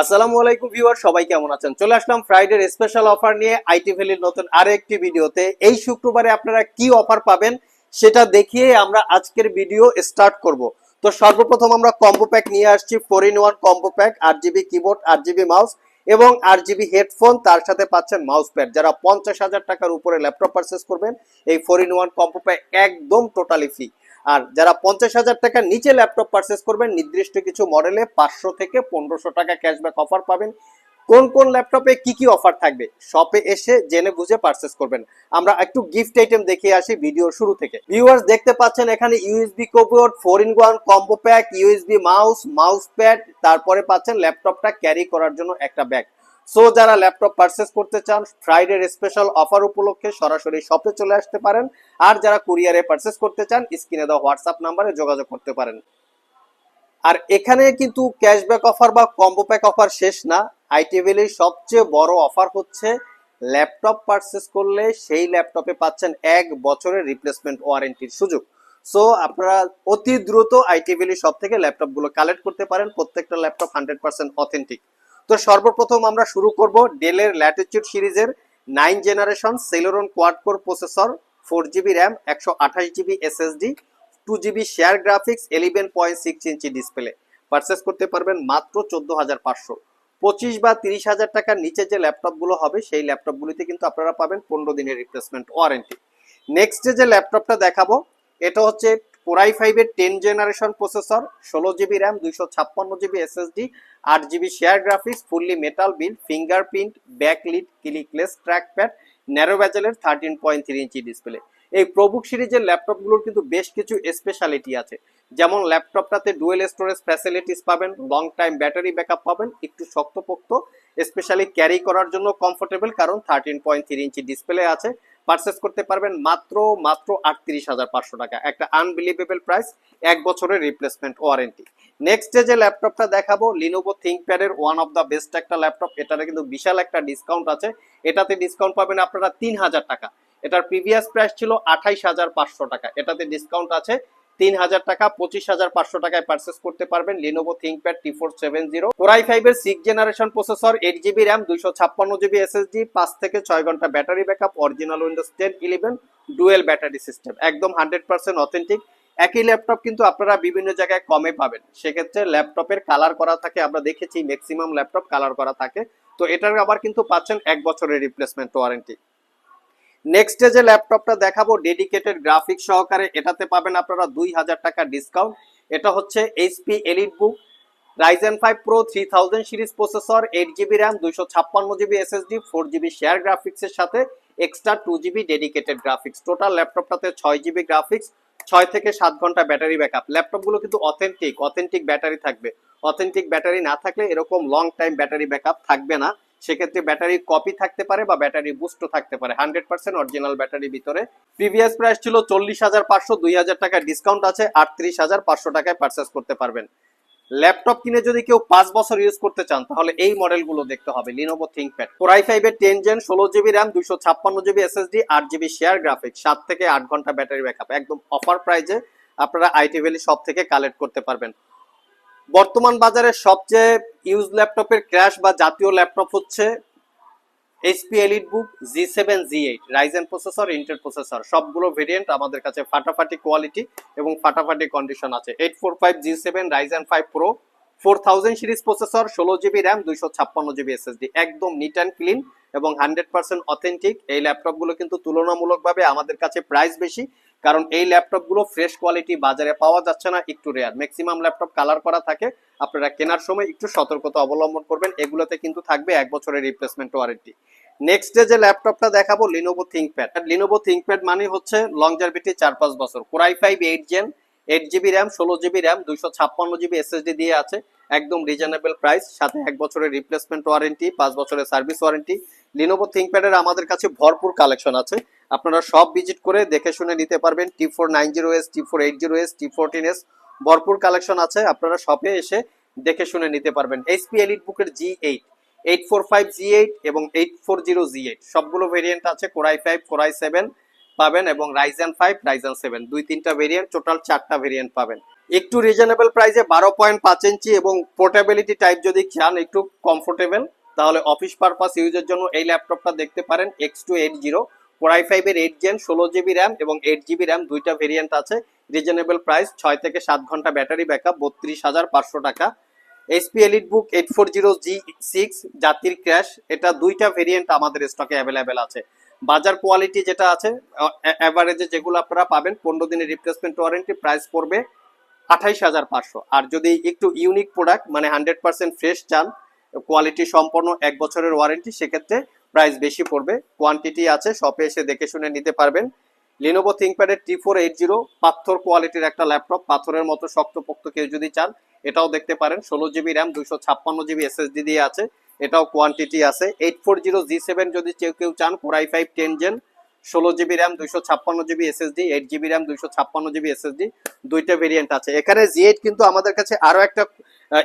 আসসালামু আলাইকুম ভিউয়ার, সবাই কেমন আছেন? চলে আসলাম ফ্রাইডের স্পেশাল অফার নিয়ে আইটি ভ্যালির নতুন আরও একটি ভিডিওতে। এই শুক্রবারে আপনারা কি অফার পাবেন সেটা দেখিয়ে আমরা আজকের ভিডিও স্টার্ট করব। তো সর্বপ্রথম আমরা কম্বো প্যাক নিয়ে আসছি four in one combo pack আট জিবি কিবোর্ড আট জিবি মাউস এবং আট জিবি হেডফোন তার সাথে পাচ্ছেন মাউস প্যাড যারা পঞ্চাশ হাজার টাকার উপরে ল্যাপটপ পারচেস করবেন, এই four in one combo pack একদম টোটালি ফ্রি আর যারা পঞ্চাশ হাজার টাকার নিচে ল্যাপটপ পারচেস করবেন, নির্দিষ্ট কিছু মডেলে পাঁচশো থেকে পনেরোশো টাকা ক্যাশব্যাক অফার পাবেন। কোন কোন ল্যাপটপে কি কি অফার থাকবে শপে এসে জেনে বুঝে পারচেস করবেন। আমরা একটু গিফট আইটেম দেখে আসি ভিডিও শুরু থেকে। ভিউয়ার্স দেখতে পাচ্ছেন এখানে USB keyboard four in one combo pack USB mouse mouse pad তারপরে পাচ্ছেন ল্যাপটপটা ক্যারি করার জন্য একটা ব্যাগ সো যারা ল্যাপটপ পারচেস করতে চান ফ্রাইডের স্পেশাল অফার উপলক্ষে সরাসরি শপে চলে আসতে পারেন। আর যারা কুরিয়ারে পারচেস করতে চান স্ক্রিনে দেওয়া হোয়াটসঅ্যাপ নাম্বারে যোগাযোগ করতে পারেন। আর এখানে কিন্তু ক্যাশব্যাক অফার বা কম্বো প্যাক অফার শেষ না। আইটিভিলির সবচেয়ে বড় অফার হচ্ছে ল্যাপটপ পারচেস করলে সেই ল্যাপটপে পাচ্ছেন এক বছরের রিপ্লেসমেন্ট ওয়ারেন্টির সুযোগ। সো আপনারা অতি দ্রুত আইটিভিলি সব থেকে ল্যাপটপগুলো কালেক্ট করতে পারেন। প্রত্যেকটা ল্যাপটপ হান্ড্রেড পার্সেন্ট অথেন্টিক তো সর্বপ্রথম আমরা শুরু করব ডেলের ল্যাটিটিউড সিরিজের nine generation Celeron quad core processor, four GB RAM, একশো আঠাশ GB SSD, two GB share graphics eleven point six ইঞ্চি ডিসপ্লে পারচেস করতে পারবেন মাত্র চোদ্দ হাজার পাঁচশো। পঁচিশ বা তিরিশ হাজার টাকার নিচে যে ল্যাপটপগুলো হবে, সেই ল্যাপটপগুলিতে কিন্তু আপনারা পাবেন পনেরো দিনের রিপ্লেসমেন্ট ওয়ারেন্টি নেক্সট যে ল্যাপটপটা দেখাবো, এটা হচ্ছে কোরাই ফাইভের টেন জেনারেশন প্রসেসর ষোলো জিবি র্যাম দুইশো ছাপ্পান্ন জিবি এসএসডি আট GB share graphics fully metal build fingerprint backlit clickless trackpad narrow ব্যাজেলের thirteen point three inch display এই প্রবুক সিরিজের ল্যাপটপগুলোর কিন্তু বেশ কিছু স্পেশালিটি আছে। যেমন ল্যাপটপটাতে ডুয়েল স্টোরেজ ফ্যাসিলিটিস পাবেন লং টাইম ব্যাটারি ব্যাকআপ পাবেন, একটু শক্তপোক্ত স্পেশালি ক্যারি করার জন্য কমফোর্টেবল কারণ থার্টিন পয়েন্ট থ্রি ইঞ্চি ডিসপ্লে আছে। পারচেস করতে পারবেন মাত্র মাত্র আটত্রিশ হাজার পাঁচশো টাকা। একটা আনবিলিভেবল প্রাইস এক বছরের রিপ্লেসমেন্ট ওয়ারেন্টি নেক্সট ডে যে ল্যাপটপটা দেখাবো লিনোভো থিঙ্কপ্যাডের ওয়ান অফ দ্য বেস্ট একটা ল্যাপটপ এটাতে কিন্তু বিশাল একটা ডিসকাউন্ট আছে। এটাতে ডিসকাউন্ট পাবেন আপনারা তিন হাজার টাকা। এটার প্রিভিয়াস প্রাইস ছিল আঠাইশ হাজার পাঁচশো টাকা। এটাতে ডিসকাউন্ট আছে তিন হাজার টাকা পঁচিশ হাজার পাঁচশো টাকায় পারচেস করতে পারবেন Lenovo ThinkPad T four seven zero Core i ফাইভের six generation processor eight GB RAM দুইশো ছাপ্পান্ন জিবি এসএসডি পাঁচ থেকে ছয় ঘণ্টা battery backup original Windows ten eleven dual battery system একদম হান্ড্রেড পার্সেন্ট অথেন্টিক একই ল্যাপটপ কিন্তু আপনারা বিভিন্ন জায়গায় কমে পাবেন। সেক্ষেত্রে ল্যাপটপের কালার করা থাকে, আমরা দেখেছি ম্যাক্সিমাম ল্যাপটপ কালার করা থাকে। তো এটার আবার কিন্তু পাচ্ছেন এক বছরের রিপ্লেসমেন্ট ওয়ারেন্টি নেক্সট যে ল্যাপটপটা দেখাবো ডেডিকেটেড গ্রাফিক সহকারে, এটাতে পাবেন আপনারা দুই হাজার টাকা ডিসকাউন্ট এটা হচ্ছে HP EliteBook Ryzen five Pro three thousand series processor eight GB RAM দুইশো ছাপ্পান্ন GB SSD four GB share গ্রাফিক্সের সাথে extra two GB dedicated graphics total ল্যাপটপটাতে ছয় জিবি গ্রাফিক্স ছয় থেকে সাত ঘণ্টা ব্যাটারি ব্যাকআপ ল্যাপটপগুলো কিন্তু অথেন্টিক অথেন্টিক ব্যাটারি থাকবে। অথেন্টিক ব্যাটারি না থাকলে এরকম লং টাইম ব্যাটারি ব্যাকআপ থাকবে না। সেক্ষেত্রে ব্যাটারি কপি থাকতে পারে বা ব্যাটারি বুস্টও থাকতে পারে। হান্ড্রেড পার্সেন্ট অরিজিনাল ব্যাটারির ভিতরে। প্রিভিয়াস প্রাইস ছিল চল্লিশ হাজার পাঁচশো, দুই হাজার টাকা ডিসকাউন্ট আছে, আটত্রিশ হাজার পাঁচশো টাকায় পারচেস করতে পারবেন। ল্যাপটপ কিনে যদি কেউ পাঁচ বছর ইউজ করতে চান, তাহলে এই মডেলগুলো দেখতে হবে লিনোভো থিঙ্কপ্যাড কোরাই ফাইভের টেন জেন ষোলো জিবি র্যাম দুইশো ছাপ্পান্ন জিবি এসএসডি আট জিবি শেয়ার গ্রাফিক্স সাত থেকে আট ঘণ্টা ব্যাটারি ব্যাকআপ একদম অফার প্রাইজে আপনারা আইটি ভ্যালি সব থেকে কালেক্ট করতে পারবেন। বর্তমান বাজারে সবচেয়ে ইউজ ল্যাপটপের ক্র্যাশ বা জাতীয় ল্যাপটপ হচ্ছে HP EliteBook G seven G eight Ryzen processor Intel processor সবগুলো ভেরিয়েন্ট আমাদের কাছে ফাটাফাটি কোয়ালিটি এবং ফাটাফাটি কন্ডিশন আছে। Eight four five G seven Ryzen five Pro four thousand series processor ষোলো জিবি র্যাম দুইশো ছাপ্পান্ন জিবি এসএসডি একদম নিট অ্যান্ড ক্লিন এবং হান্ড্রেড পার্সেন্ট অথেন্টিক এই ল্যাপটপগুলো কিন্তু তুলনামূলকভাবে আমাদের কাছে প্রাইস বেশি। কারণ এই ল্যাপটপগুলো ফ্রেশ কোয়ালিটি বাজারে পাওয়া যাচ্ছে না, একটু রেয়ার ম্যাক্সিমাম ল্যাপটপ কালার করা থাকে, আপনারা কেনার সময় একটু সতর্কতা অবলম্বন করবেন, এগুলোতে কিন্তু থাকবে এক বছরের রিপ্লেসমেন্ট ওয়ারেন্টি নেক্সট ডে যে ল্যাপটপটা দেখাবো লিনোভো থিঙ্কপ্যাড লিনোভো থিঙ্কপ্যাড মানে হচ্ছে লং জার্ভিটি চার পাঁচ বছর। Core i five eight gen eight GB RAM ষোলো জিবি র্যাম দুইশো ছাপ্পান্ন জিবি এসএসডি দিয়ে আছে। একদম রিজনেবল প্রাইস সাথে এক বছরের রিপ্লেসমেন্ট ওয়ারেন্টি পাঁচ বছরের সার্ভিস ওয়ারেন্টি লিনোভো থিঙ্কপ্যাডের আমাদের কাছে ভরপুর কালেকশন আছে। আপনারা সব ভিজিট করে দেখে শুনে নিতে পারবেন। T four nine zero S T four eight zero S T fourteen S ভরপুর কালেকশন আছে। আপনারা শপে এসে দেখে শুনে নিতে পারবেন। এইচপি এলিট বুকের G eight eight four five G eight এবং eight four zero G eight সবগুলো ভেরিয়েন্ট আছে Core i five Core i seven পাবেন এবং রাইজেন ফাইভ রাইজেন সেভেন দুই তিনটা ভেরিয়েন্ট টোটাল চারটা ভেরিয়েন্ট পাবেন। একটু রিজনেবল প্রাইসে বারো পয়েন্ট পাঁচ ইঞ্চি এবং পোর্টেবিলিটি টাইপ যদি চান একটু কমফোর্টেবল তাহলে অফিস পারপাস ইউজের জন্য এই ল্যাপটপটা দেখতে পারেন X two eight zero Core i ফাইভের এইট জেন ষোলো জিবি র্যাম এবং এইট জিবি র্যাম দুইটা ভেরিয়েন্ট আছে। রিজনেবল প্রাইস ছয় থেকে সাত ঘণ্টা ব্যাটারি ব্যাকআপ বত্রিশ হাজার পাঁচশো টাকা। HP EliteBook eight four zero G six জাতির ক্র্যাশ এটা দুইটা ভেরিয়েন্ট আমাদের স্টকে অ্যাভেলেবেল আছে। বাজার কোয়ালিটি যেটা আছে অ্যাভারেজে যেগুলো আপনারা পাবেন, পনেরো দিনের রিপ্লেসমেন্ট ওয়ারেন্টি প্রাইস পড়বে আঠাইশ হাজার পাঁচশো। আর যদি একটু ইউনিক প্রোডাক্ট মানে হান্ড্রেড পার্সেন্ট ফ্রেশ চান কোয়ালিটি সম্পন্ন, এক বছরের ওয়ারেন্টি সেক্ষেত্রে প্রাইস বেশি পড়বে। কোয়ান্টিটি আছে শপে এসে দেখে শুনে নিতে পারবেন। লিনোভো থিঙ্কপ্যাডের টি ফোর এইট জিরো পাথর কোয়ালিটির একটা ল্যাপটপ পাথরের মতো শক্তপোক্ত কেউ যদি চান, এটাও দেখতে পারেন। ষোলো জিবি র্যাম দুইশো ছাপ্পান্ন জিবি এসএসডি দিয়ে আছে। এটাও কোয়ান্টিটি আছে। Eight four zero G seven যদি কেউ চান আই ফাইভ টেন জেন ষোলো জিবি র্যাম দুইশো ছাপ্পান্ন GB SSD eight GB RAM দুইশো ছাপ্পান্ন জিবি এসএসডি দুইটা ভেরিয়েন্ট আছে। এখানে জি এইট কিন্তু আমাদের কাছে আরও একটা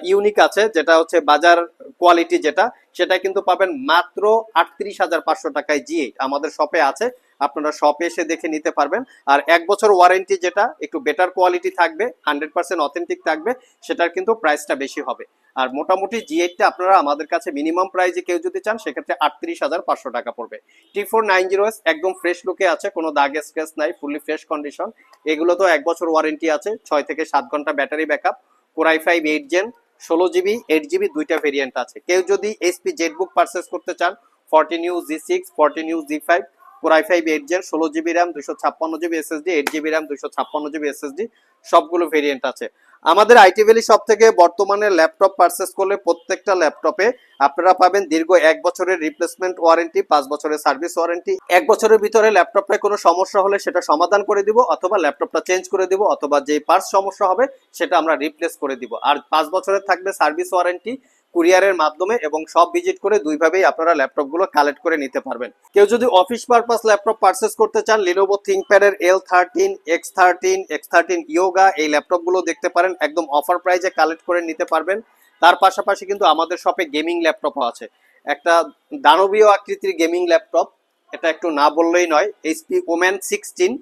ইউনিক আছে, যেটা হচ্ছে বাজার কোয়ালিটি যেটা। সেটা কিন্তু পাবেন মাত্র আটত্রিশ হাজার পাঁচশো টাকায় জি এইট আমাদের শপে আছে। আপনারা শপে এসে দেখে নিতে পারবেন। আর এক বছর ওয়ারেন্টি যেটা, একটু বেটার কোয়ালিটি থাকবে হান্ড্রেড পার্সেন্ট অথেন্টিক থাকবে, সেটার কিন্তু প্রাইসটা বেশি হবে। আর মোটামুটি জি এইটটা আপনারা আমাদের কাছে মিনিমাম প্রাইসে কেউ যদি চান, সেক্ষেত্রে আটত্রিশ হাজার পাঁচশো টাকা পড়বে। T four nine zero S একদম ফ্রেশ লুকে আছে, কোনো দাগ স্ক্রেচ নাই ফুললি ফ্রেশ কন্ডিশন এগুলো তো এক বছর ওয়ারেন্টি আছে, ছয় থেকে সাত ঘণ্টা battery backup core i five eight gen ষোলো জিবি এইট জিবি দুইটা ভেরিয়েন্ট আছে। কেউ যদি এসপি জেড বুক পারচেস করতে চান fourteen U G six fourteen U G five five eight gen ষোলো জিবি র্যাম দুশো ছাপ্পান্ন GB SSD eight GB RAM দুশো ছাপ্পান্ন জিবি এসএসডি সবগুলো ভেরিয়েন্ট আছে। আমাদের আইটি ভ্যালি সব থেকে বর্তমানে ল্যাপটপ পারচেস করলে প্রত্যেকটা ল্যাপটপে আপনারা পাবেন দীর্ঘ এক বছরের রিপ্লেসমেন্ট ওয়ারেন্টি পাঁচ বছরের সার্ভিস ওয়ারেন্টি এক বছরের ভিতরে ল্যাপটপটায় কোনো সমস্যা হলে সেটা সমাধান করে দিব অথবা ল্যাপটপটা চেঞ্জ করে দিব অথবা যে পার্টস সমস্যা হবে সেটা আমরা রিপ্লেস করে দিব। আর পাঁচ বছরের থাকবে সার্ভিস ওয়ারেন্টি কুরিয়ারের মাধ্যমে এবং সব ভিজিট করে দুইভাবেই আপনারা ল্যাপটপগুলো কালেক্ট করে নিতে পারবেন। কেউ যদি অফিস পারপাস ল্যাপটপ পারচেস করতে চান Lenovo থিঙ্কপ্যাডের L thirteen X thirteen X thirteen Yoga এই ল্যাপটপগুলো দেখতে পারেন। একদম অফার প্রাইজে কালেক্ট করে নিতে পারবেন। তার পাশাপাশি কিন্তু আমাদের শপে গেমিং ল্যাপটপও আছে। একটা দানবীয় আকৃতির গেমিং ল্যাপটপ, এটা একটু না বললেই নয় এইচপি ওম্যান সিক্সটিন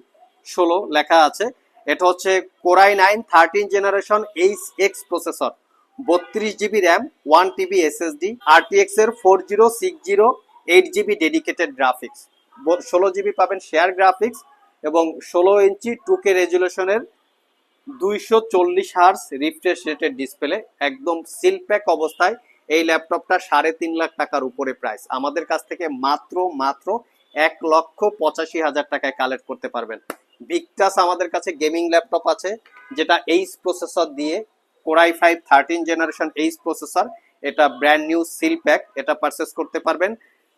ষোলো লেখা আছে। এটা হচ্ছে core i nine thirteen generation H X processor বত্রিশ GB RAM one TB SSD RTX এর four zero six zero eight GB dedicated graphics ষোলো জিবি পাবেন শেয়ার গ্রাফিক্স এবং ষোলো ইঞ্চি টু কে রেজুলেশনের দুইশো চল্লিশ হার্স রিফ্রেশ রেটেড ডিসপ্লে একদম সিল প্যাক অবস্থায় এই ল্যাপটপটা সাড়ে তিন লাখ টাকার উপরে প্রাইস আমাদের কাছ থেকে মাত্র মাত্র এক লক্ষ পঁচাশি হাজার টাকায় কালেক্ট করতে পারবেন। ভিক্টাস আমাদের কাছে গেমিং ল্যাপটপ আছে, যেটা এইচ প্রসেসর দিয়ে core i five thirteen generation H processor, এটা ব্র্যান্ড নিউ সিল প্যাক, এটা পারচেস করতে পারবেন।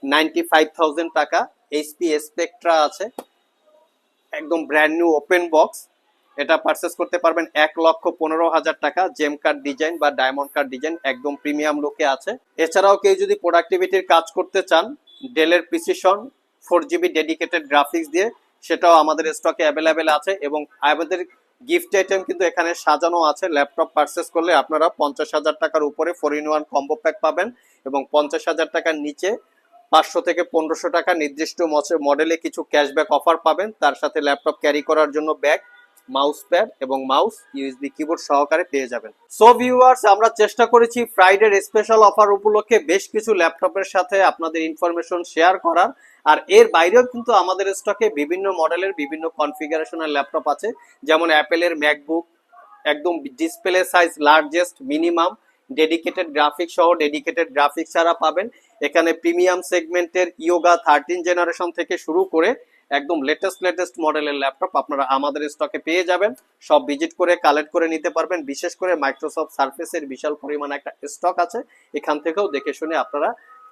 নাইনটি ফাইভ থাউজেন্ড টাকা এইচপি স্পেকট্রা আছে। একদম ব্র্যান্ড নিউ ওপেন বক্স এটা পারচেস করতে পারবেন এক লক্ষ পনেরো হাজার টাকা। জেম কার্ড ডিজাইন বা ডায়মন্ড কার্ড ডিজাইন একদম প্রিমিয়াম লুকে আছে। এছাড়াও কেউ যদি প্রোডাক্টিভিটির কাজ করতে চান ডেলের precision four GB dedicated graphics দিয়ে, সেটাও আমাদের স্টকে অ্যাভেলেবেল আছে এবং আমাদের গিফট আইটেম কিন্তু এখানে সাজানো আছে, ল্যাপটপ পারচেস করলে আপনারা পঞ্চাশ হাজার টাকার উপরে four in one combo pack পাবেন এবং পঞ্চাশ হাজার টাকার নিচে পাঁচশো থেকে পনেরোশো টাকা নির্দিষ্ট মডেলে কিছু ক্যাশব্যাক অফার পাবেন। তার সাথে ল্যাপটপ ক্যারি করার জন্য ব্যাগ মাউস প্যাড এবং মাউস ইউএসবি কিবোর্ড সহকারে পেয়ে যাবেন। সো ভিউয়ার্স আমরা চেষ্টা করেছি ফ্রাইডের স্পেশাল অফার উপলক্ষে বেশ কিছু ল্যাপটপের সাথে আপনাদের ইনফরমেশন শেয়ার করার। আর এর বাইরেও কিন্তু আমাদের স্টকে বিভিন্ন মডেলের বিভিন্ন কনফিগারেশনের ল্যাপটপ আছে। যেমন অ্যাপেলের ম্যাকবুক একদম display size largest minimum dedicated graphics সহ ডেডিকেটেড গ্রাফিক্স ছাড়া পাবেন। এখানে প্রিমিয়াম সেগমেন্টের ইয়োগা থার্টিন জেনারেশন থেকে শুরু করে একদম লেটেস্ট লেটেস্ট মডেলের ল্যাপটপ আপনারা আমাদের স্টকে পেয়ে যাবেন। সব ভিজিট করে কালেক্ট করে নিতে পারবেন। বিশেষ করে মাইক্রোসফট সার্ফেসের বিশাল পরিমাণ একটা স্টক আছে। এখান থেকেও দেখে শুনে আপনারা